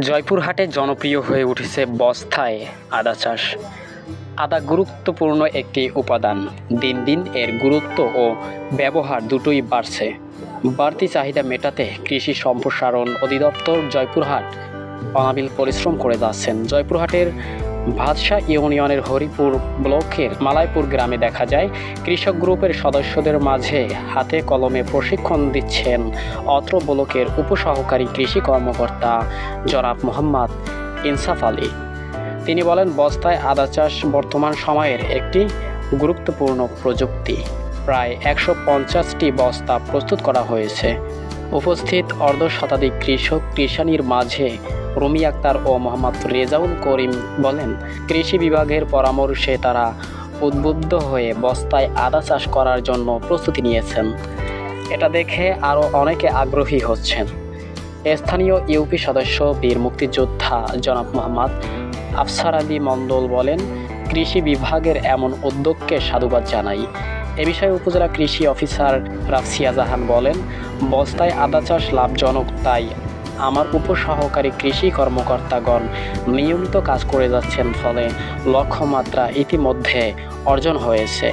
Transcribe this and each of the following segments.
জয়পুরহাটে জনপ্রিয় হয়ে উঠেছে বস্তায় আদা চাষ। আদা গুরুত্বপূর্ণ একটি উপাদান। দিন দিন এর গুরুত্ব ও ব্যবহার দুটোই বাড়ছে। বাড়তি চাহিদা মেটাতে কৃষি সম্প্রসারণ অধিদপ্তর জয়পুরহাট অনাবিল পরিশ্রম করে যাচ্ছেন। জয়পুরহাটের ভাতশাহ ইউনিয়নের হরিপুর ব্লকের মালাইপুর গ্রামে দেখা যায়, কৃষক গ্রুপের সদস্যদের মাঝে হাতে কলমে প্রশিক্ষণ দিচ্ছেন অত্র ব্লকের উপসহকারী কৃষি কর্মকর্তা জনাব মোহাম্মদ ইনসাফ আলী। তিনি বলেন, বস্তায় আদা চাষ বর্তমান সময়ের একটি গুরুত্বপূর্ণ প্রযুক্তি। প্রায় একশো পঞ্চাশটি বস্তা প্রস্তুত করা হয়েছে। উপস্থিত অর্ধ শতাধিক কৃষক কৃষানির মাঝে রুমি আক্তার ও মোহাম্মদ রেজাউল করিম বলেন, কৃষি বিভাগের পরামর্শে তারা উদ্বুদ্ধ হয়ে বস্তায় আদা চাষ করার জন্য প্রস্তুতি নিয়েছেন। এটা দেখে আরও অনেকে আগ্রহী হচ্ছেন। স্থানীয় ইউপি সদস্য বীর মুক্তিযোদ্ধা জনাব মোহাম্মদ আফসার আলী মণ্ডল বলেন, কৃষি বিভাগের এমন উদ্যোগকে সাধুবাদ জানাই। এ বিষয়ে উপজেলা কৃষি অফিসার রাফসিয়া জাহান বলেন, বস্তায় আদা চাষ লাভজনক, তাই আমার উপসহকারী কৃষি কর্মকর্তাগণ নিয়মিত কাজ করে যাচ্ছেন ফলে লক্ষ্যমাত্রা ইতিমধ্যে অর্জন হয়েছে।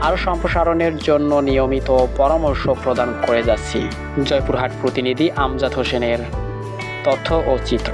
আরও সম্প্রসারণের জন্য নিয়মিত পরামর্শ প্রদান করে যাচ্ছি। জয়পুরহাট প্রতিনিধি আমজাদ হোসেনের তথ্য ও চিত্র।